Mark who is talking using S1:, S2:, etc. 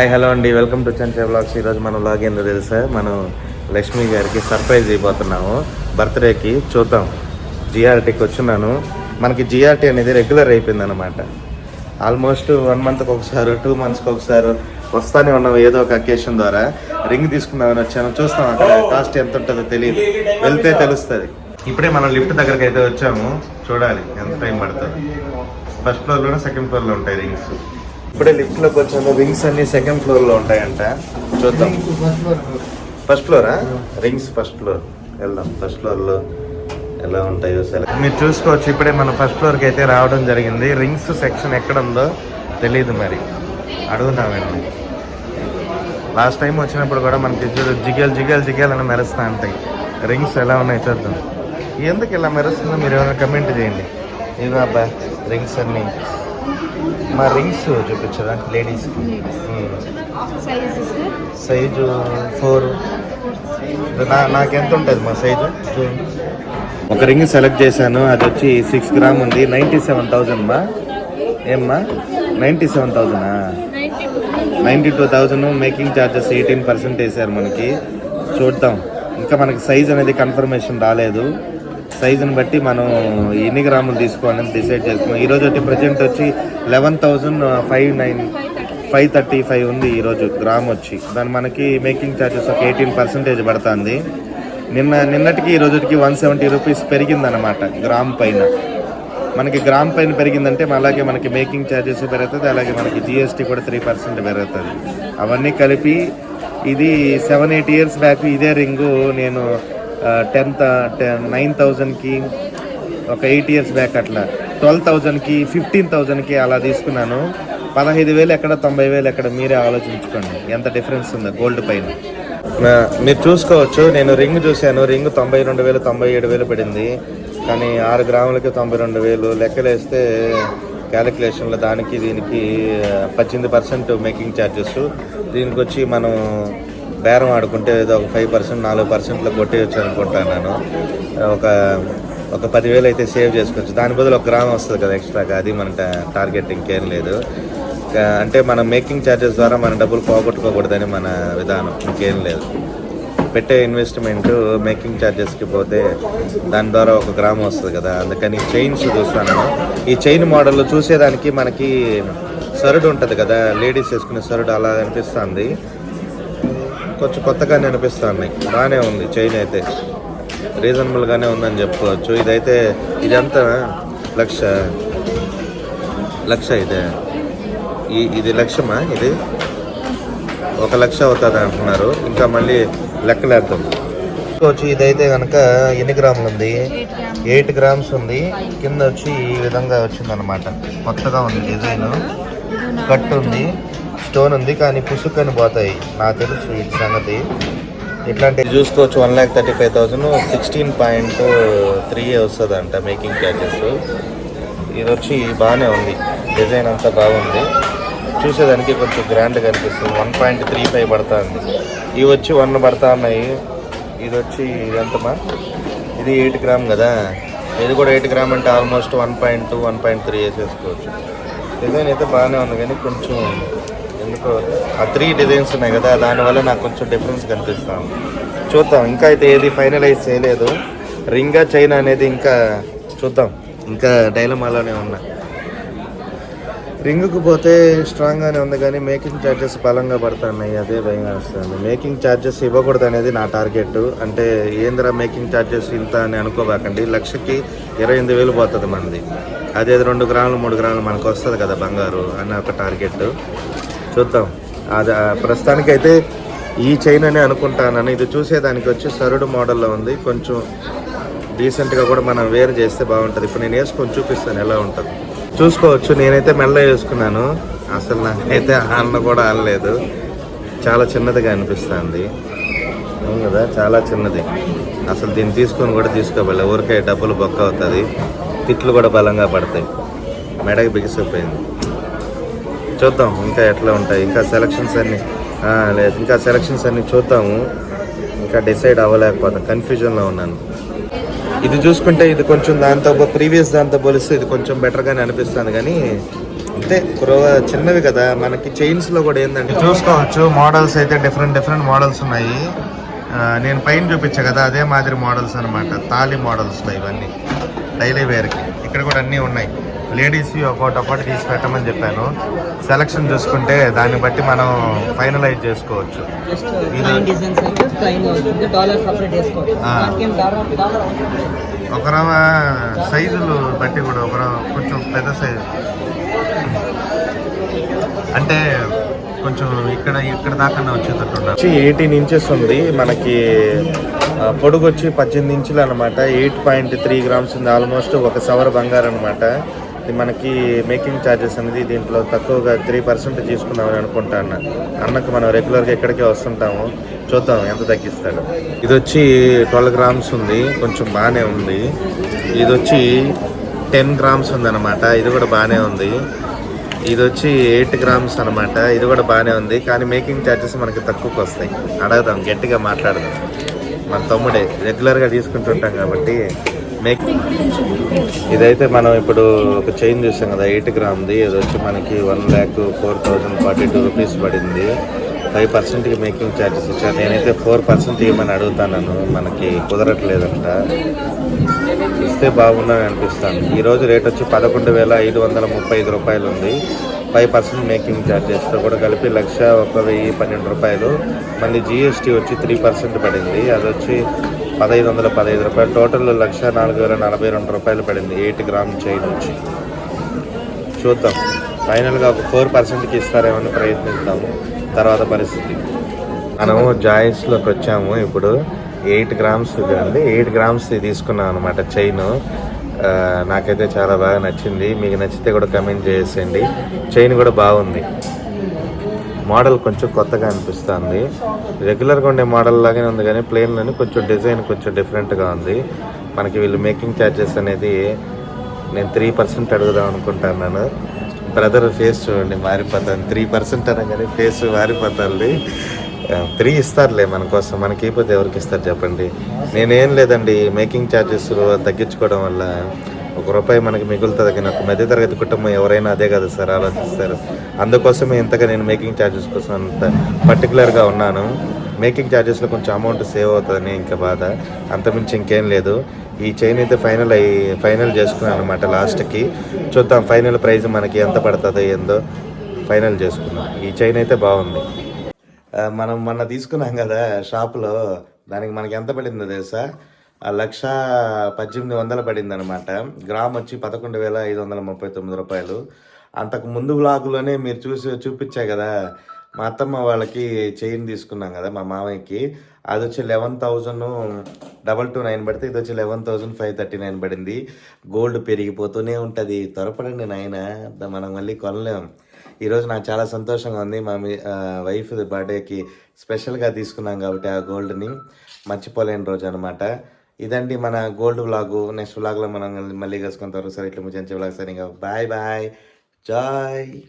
S1: Hi hello అండి. Welcome to చంచే blogs ఈరోజు మన బ్లాగ్ ఏందో తెలుసా? మనం లక్ష్మి గారికి సర్ప్రైజ్ అయిపోతున్నాము బర్త్డేకి చూద్దాం. జిఆర్టీకి వచ్చున్నాను. మనకి జిఆర్టీ అనేది రెగ్యులర్ అయిపోయింది అనమాట ఆల్మోస్ట్ వన్ మంత్కి ఒకసారి టూ మంత్స్కి ఒకసారి వస్తానే ఉన్నాం ఏదో ఒక అకేషన్ ద్వారా. రింగ్ తీసుకుందామని వచ్చాను. చూస్తాం అక్కడ కాస్ట్ ఎంత ఉంటుందో తెలియదు. వెళ్తే తెలుస్తుంది. ఇప్పుడే మనం లిఫ్ట్ దగ్గరికి అయితే వచ్చాము. చూడాలి ఎంత టైం పడుతుంది. ఫస్ట్ ఫ్లోర్లోనే సెకండ్ ఫ్లోర్లో ఉంటాయి రింగ్స్ ఇప్పుడే లిఫ్ట్లోకి వచ్చాము రింగ్స్ అన్ని సెకండ్ ఫ్లోర్లో ఉంటాయంట. చూద్దాం. ఫస్ట్ ఫ్లోరా రింగ్స్ ఫస్ట్ ఫ్లోర్ వెళ్దాం. ఫస్ట్ ఫ్లోర్లో ఎలా ఉంటాయో సరే మీరు చూసుకోవచ్చు ఇప్పుడే మనం ఫస్ట్ ఫ్లోర్కి అయితే రావడం జరిగింది. రింగ్స్ సెక్షన్ ఎక్కడ ఉందో తెలియదు మరి. అడుగుదామండి లాస్ట్ టైం వచ్చినప్పుడు కూడా మనకి చూడు జిగేల్ జిగేల్ అని మెరుస్తూ ఉంటాయి. రింగ్స్ ఎలా ఉన్నాయి చూద్దాం. ఎందుకు ఇలా మెరుస్తుందో మీరు ఏమైనా కమెంట్ చేయండి. ఇవి అబ్బా రింగ్స్ అన్నీ. మా రింగ్స్ చూపించరా? లేడీస్కి
S2: సైజు
S1: ఫోర్ నా నాకెంత ఉంటుంది మా సైజు ఒక రింగ్ సెలెక్ట్ చేశాను. అది వచ్చి సిక్స్ గ్రామ్ ఉంది. నైంటీ సెవెన్ థౌజండ్ మా. ఏమ్మా ninety seven థౌజండా ninety two thousand making charges eighteen percent వేసారు మనకి. చూద్దాం. ఇంకా మనకి సైజ్ అనేది కన్ఫర్మేషన్ రాలేదు. సైజుని బట్టి మనం ఎన్ని గ్రాములు తీసుకోవాలని డిసైడ్ చేసుకున్నాం. ఈరోజు వచ్చి ప్రజెంట్ వచ్చి eleven thousand five nine five thirty five ఉంది ఈరోజు గ్రామ్ వచ్చి. దాని మనకి మేకింగ్ ఛార్జెస్ ఒక ఎయిటీన్ పర్సెంటేజ్ పడుతుంది. నిన్న నిన్నటికి ఈ రోజుకి వన్ సెవెంటీ రూపీస్ పెరిగిందనమాట గ్రామ్ పైన. మనకి గ్రామ్ పైన పెరిగిందంటే అలాగే మనకి మేకింగ్ ఛార్జెస్ పెరుగుతుంది అలాగే మనకి జిఎస్టీ కూడా త్రీ పర్సెంట్ పెరుగుతుంది. అవన్నీ కలిపి ఇది సెవెన్ ఎయిట్ ఇయర్స్ బ్యాక్ ఇదే రింగు నేను టెన్ నైన్ థౌజండ్కి ఒక ఎయిట్ ఇయర్స్ బ్యాక్ అట్లా. ట్వెల్వ్ థౌజండ్కి ఫిఫ్టీన్ థౌజండ్కి అలా తీసుకున్నాను. పదహైదు వేలు ఎక్కడ తొంభై వేలు ఎక్కడ మీరే ఆలోచించుకోండి. ఎంత డిఫరెన్స్ ఉందో గోల్డ్ పైన. మీరు చూసుకోవచ్చు నేను రింగ్ చూశాను. రింగ్ తొంభై రెండు వేలు తొంభై ఏడు వేలు పడింది. కానీ ఆరు గ్రాములకి తొంభై రెండు వేలు లెక్కలేస్తే క్యాలిక్యులేషన్లో దానికి దీనికి పద్దెనిమిది పర్సెంట్ మేకింగ్ ఛార్జెస్. దీనికి వచ్చి మనం బేరం ఆడుకుంటే ఏదో ఒక ఫైవ్ పర్సెంట్ నాలుగు పర్సెంట్లో కొట్టేయచ్చు అనుకుంటున్నాను ఒక ఒక పదివేలు అయితే సేవ్ చేసుకోవచ్చు. దాని బదులు ఒక గ్రామ్ వస్తుంది కదా ఎక్స్ట్రాగా. అది మన టార్గెట్ ఇంకేం లేదు. ఇంకా అంటే మన మేకింగ్ ఛార్జెస్ ద్వారా మన డబ్బులు పోగొట్టుకోకూడదని మన విధానం. ఇంకేం లేదు. పెట్టే ఇన్వెస్ట్మెంట్ మేకింగ్ ఛార్జెస్కి పోతే దాని ద్వారా ఒక గ్రామ్ వస్తుంది కదా. అందుకని చైన్స్ చూస్తాను ఈ చైన్ మోడల్ చూసేదానికి మనకి సరుడు ఉంటుంది కదా. లేడీస్ వేసుకునే సరుడు అలా అనిపిస్తుంది కొంచెం కొత్తగానే అనిపిస్తుంది. బాగానే ఉంది చైన్ అయితే. రీజనబుల్గానే ఉందని చెప్పుకోవచ్చు. ఇదైతే ఇదంతా లక్ష లక్ష ఇదే ఈ ఇది లక్షమా ఇది? ఒక లక్ష అవుతుంది అంటున్నారు. ఇంకా మళ్ళీ లెక్కలేద్దాం. వచ్చి ఇదైతే కనుక ఎన్ని గ్రాములు ఉంది? ఎయిట్ గ్రామ్స్ ఉంది. కింద వచ్చి ఈ విధంగా వచ్చిందనమాట కొత్తగా ఉంది డిజైన్. కట్ ఉంది. స్టోన్ ఉంది కానీ పుసుకొని పోతాయి. నాకు తెలుసు ఇది సంగతి. ఇట్లాంటి చూసుకోవచ్చు one lakh thirty five thousand sixteen point three వస్తుంది అంట మేకింగ్ ఛార్జెస్ ఇది వచ్చి బాగానే ఉంది. డిజైన్ అంతా బాగుంది. చూసేదానికి కొంచెం గ్రాండ్గా అనిపిస్తుంది. వన్ పాయింట్ త్రీ ఫైవ్ పడతా ఉంది ఇవి వచ్చి వన్ పడతా ఉన్నాయి. ఇది వచ్చి ఎంతమా ఇది ఎయిట్ గ్రామ్ కదా. ఇది కూడా ఎయిట్ గ్రామ్ అంటే almost one point two one point three వేసేసుకోవచ్చు. డిజైన్ అయితే బాగానే ఉంది కానీ కొంచెం ఎందుకో ఆ త్రీ డిజైన్స్ ఉన్నాయి కదా దానివల్ల నాకు కొంచెం డిఫరెన్స్ కనిపిస్తాను చూద్దాం ఇంకా అయితే ఏది ఫైనలైజ్ చేయలేదు. రింగా చైనా అనేది ఇంకా చూద్దాం ఇంకా డైలమాలోనే ఉన్నా. రింగ్కు పోతే స్ట్రాంగ్గానే ఉంది కానీ మేకింగ్ ఛార్జెస్ బలంగా పడుతున్నాయి అదే భయం వస్తుంది. మేకింగ్ ఛార్జెస్ ఇవ్వకూడదు అనేది నా టార్గెట్ అంటే ఏందిరా మేకింగ్ ఛార్జెస్ ఇంత అని అనుకోబాకండి. లక్షకి ఇరవై ఎనిమిది వేలు పోతుంది మనది. అదే రెండు గ్రాములు మూడు గ్రాములు మనకు వస్తుంది కదా బంగారు అని ఒక టార్గెట్ చూద్దాం. అది ప్రస్తుతానికైతే ఈ చైన్ అని అనుకుంటానని ఇది చూసేదానికి వచ్చి సరుడు మోడల్లో ఉంది. కొంచెం డీసెంట్గా కూడా మనం వేరు చేస్తే బాగుంటుంది. ఇప్పుడు నేను వేసుకొని చూపిస్తాను ఎలా ఉంటుంది. చూసుకోవచ్చు. నేనైతే మెల్ల వేసుకున్నాను. అసలు నాకైతే అన్న కూడా అనలేదు చాలా చిన్నదిగా అనిపిస్తుంది. అవును కదా? చాలా చిన్నది. అసలు దీన్ని తీసుకొని కూడా తీసుకోవాలి ఊరికే డబ్బులు బొక్క అవుతుంది. తిట్లు కూడా బలంగా పడతాయి. మెడకి బిగిసిపోయింది. చూద్దాం. ఇంకా ఎట్లా ఉంటాయి? ఇంకా సెలక్షన్స్ అన్ని లేదు. ఇంకా సెలక్షన్స్ అన్ని చూద్దాము. ఇంకా డిసైడ్ అవ్వలేకపోతాం కన్ఫ్యూజన్లో ఉన్నాను. ఇది చూసుకుంటే ఇది కొంచెం దాంతో ప్రీవియస్ దాంతో పోలిస్తే ఇది కొంచెం బెటర్గానే అనిపిస్తుంది. కానీ అంతే కురవ చిన్నవి కదా. మనకి చైన్స్లో కూడా ఏంటంటే చూసుకోవచ్చు. మోడల్స్ అయితే డిఫరెంట్ డిఫరెంట్ మోడల్స్ ఉన్నాయి. నేను పైన చూపించా కదా అదే మాదిరి మోడల్స్ అనమాట తాళి మోడల్స్ ఇవన్నీ. డైలీ వేర్కి ఇక్కడ కూడా అన్నీ ఉన్నాయి. లేడీస్ ఒకటి ఒకటి తీసి పెట్టమని చెప్పాను. సెలక్షన్ చూసుకుంటే దాన్ని బట్టి మనం ఫైనలైజ్ చేసుకోవచ్చు.
S3: జస్ట్
S1: ఇది-
S3: ప్లైన్ డిజైన్స్ అయితే ప్లైన్ అవుతుంది డాలర్ సపరేట్ వేసుకోవచ్చు
S1: ఆ.
S3: మనకేం డాలర్ డాలర్ అవసరం లేదు.
S1: ఒక రవ సైజులు బట్టి కూడా ఒక రవ కొంచెం పెద్ద సైజు. అంటే కొంచెం ఇక్కడ ఇక్కడ దాకా వచ్చేటట్టు వచ్చి ఎయిటీన్ ఇంచెస్ ఉంది. మనకి పొడుగు వచ్చి పద్దెనిమిది ఇంచులు అనమాట ఎయిట్ పాయింట్ త్రీ గ్రామ్స్ ఉంది. ఆల్మోస్ట్ ఒక సవర్ బంగారం అనమాట మనకి మేకింగ్ ఛార్జెస్ అనేది దీంట్లో తక్కువగా త్రీ పర్సెంట్ తీసుకుందామని అన్న అన్నకు మనం రెగ్యులర్గా ఎక్కడికే వస్తుంటాము. చూద్దాం ఎంత తగ్గిస్తాడు. ఇది వచ్చి ట్వెల్వ్ గ్రామ్స్ ఉంది. కొంచెం బాగానే ఉంది. ఇది వచ్చి టెన్ గ్రామ్స్ ఉందన్నమాట. ఇది కూడా బాగానే ఉంది. ఇది వచ్చి ఎయిట్ గ్రామ్స్ అన్నమాట. ఇది కూడా బాగానే ఉంది. కానీ మేకింగ్ ఛార్జెస్ మనకి తక్కువకి వస్తాయి. అడగదాం గట్టిగా మాట్లాడదాం. మన తమ్ముడే రెగ్యులర్గా తీసుకుంటుంటాం కాబట్టి మేక్ ఇదైతే మనం ఇప్పుడు ఒక చైన్ చూసాం కదా ఎయిట్ గ్రామ్ది. ఇది వచ్చి మనకి one lakh four thousand forty two rupees పడింది ఫైవ్ పర్సెంట్కి మేకింగ్ ఛార్జెస్ ఇచ్చాను నేనైతే ఫోర్ పర్సెంట్ ఇవ్వమని అడుగుతాను మనకి కుదరట్లేదంట. ఇస్తే బాగుందని అనిపిస్తాను ఈరోజు రేట్ వచ్చి పదకొండు వేల ఐదు వందల ముప్పై ఐదు రూపాయలు ఉంది. ఫైవ్ పర్సెంట్ మేకింగ్ ఛార్జెస్తో కూడా కలిపి లక్ష ఒక వెయ్యి పన్నెండు రూపాయలు. మళ్ళీ జిఎస్టీ వచ్చి త్రీ పర్సెంట్ పడింది. అది వచ్చి పదహైదు వందల పదహైదు రూపాయలు. టోటల్ లక్ష నాలుగు వేల నలభై రెండు రూపాయలు పడింది ఎయిట్ గ్రామ్ చైన్ వచ్చి. చూద్దాం. ఫైనల్గా ఒక ఫోర్ పర్సెంట్కి ఇస్తారేమని ప్రయత్నిస్తాము తర్వాత పరిస్థితి. మనము జాయిస్లోకి వచ్చాము ఇప్పుడు. ఎయిట్ గ్రామ్స్ అండి ఎయిట్ గ్రామ్స్ తీసుకున్నాం అనమాట చైన్. నాకైతే చాలా బాగా నచ్చింది. మీకు నచ్చితే కూడా కమెంట్ చేసేయండి. చైన్ కూడా బాగుంది. మోడల్ కొంచెం కొత్తగా అనిపిస్తుంది. రెగ్యులర్గా ఉండే మోడల్ లాగానే ఉంది కానీ ప్లెయిన్లోనే కొంచెం డిజైన్ కొంచెం డిఫరెంట్గా ఉంది. మనకి వీళ్ళు మేకింగ్ ఛార్జెస్ అనేది నేను త్రీ పర్సెంట్ అడుగుదాం అనుకుంటున్నాను. బ్రదర్ ఫేస్ చూడండి మారిపోతుంది. త్రీ పర్సెంట్ అనగానే ఫేస్ మారిపోతుంది. త్రీ ఇస్తారులే మన కోసం. మనకి ఇవ్వకపోతే ఎవరికి ఇస్తారు చెప్పండి. నేనేం లేదండి మేకింగ్ ఛార్జెస్ తగ్గించుకోవడం వల్ల ఒక రూపాయి మనకి మిగులుతుంది కానీ ఒక మధ్య తరగతి కుటుంబం ఎవరైనా అదే కదా సార్ ఆలోచిస్తారు. అందుకోసమే ఇంతగా నేను మేకింగ్ ఛార్జెస్ కోసం అంత పర్టికులర్గా ఉన్నాను. మేకింగ్ ఛార్జెస్లో కొంచెం అమౌంట్ సేవ్ అవుతుందని ఇంకా బాధ. అంతమించి ఇంకేం లేదు. ఈ చైన్ అయితే ఫైనల్ అయ్యి ఫైనల్ చేసుకున్నాను అనమాట లాస్ట్కి చూద్దాం ఫైనల్ ప్రైజ్ మనకి ఎంత పడుతుందో ఏందో. ఫైనల్ చేసుకున్నాం ఈ చైన్ అయితే బాగుంది. మనం మొన్న తీసుకున్నాం కదా షాప్లో దానికి మనకి ఎంత పడిందో తెలుసా? ఆ లక్ష పద్దెనిమిది వందలు పడింది అనమాట గ్రామ్ వచ్చి పదకొండు వేల ఐదు వందల ముప్పై తొమ్మిది రూపాయలు. అంతకు ముందు బ్లాగులోనే మీరు చూసి చూపించా కదా మా అత్తమ్మ వాళ్ళకి చైన్ తీసుకున్నాం కదా మా మామయ్యకి. అది వచ్చి eleven thousand double two nine పడితే ఇది వచ్చి eleven thousand five thirty nine పడింది. గోల్డ్ పెరిగిపోతూనే ఉంటుంది. త్వరపడండి నాయన. మనం మళ్ళీ కొనలేం. ఈరోజు నాకు చాలా సంతోషంగా ఉంది. మా మీ- వైఫ్ బర్త్డేకి స్పెషల్గా తీసుకున్నాం కాబట్టి ఆ గోల్డ్ని. మర్చిపోలేని రోజు అనమాట ఇదండి మన గోల్డ్ వ్లాగు. నెక్స్ట్ వ్లాగ్లో మనం మళ్ళీ కలుసుకుంటారు సరే ఇట్లా మంచి వ్లాగ్ సరే బాయ్ బాయ్. జాయ్.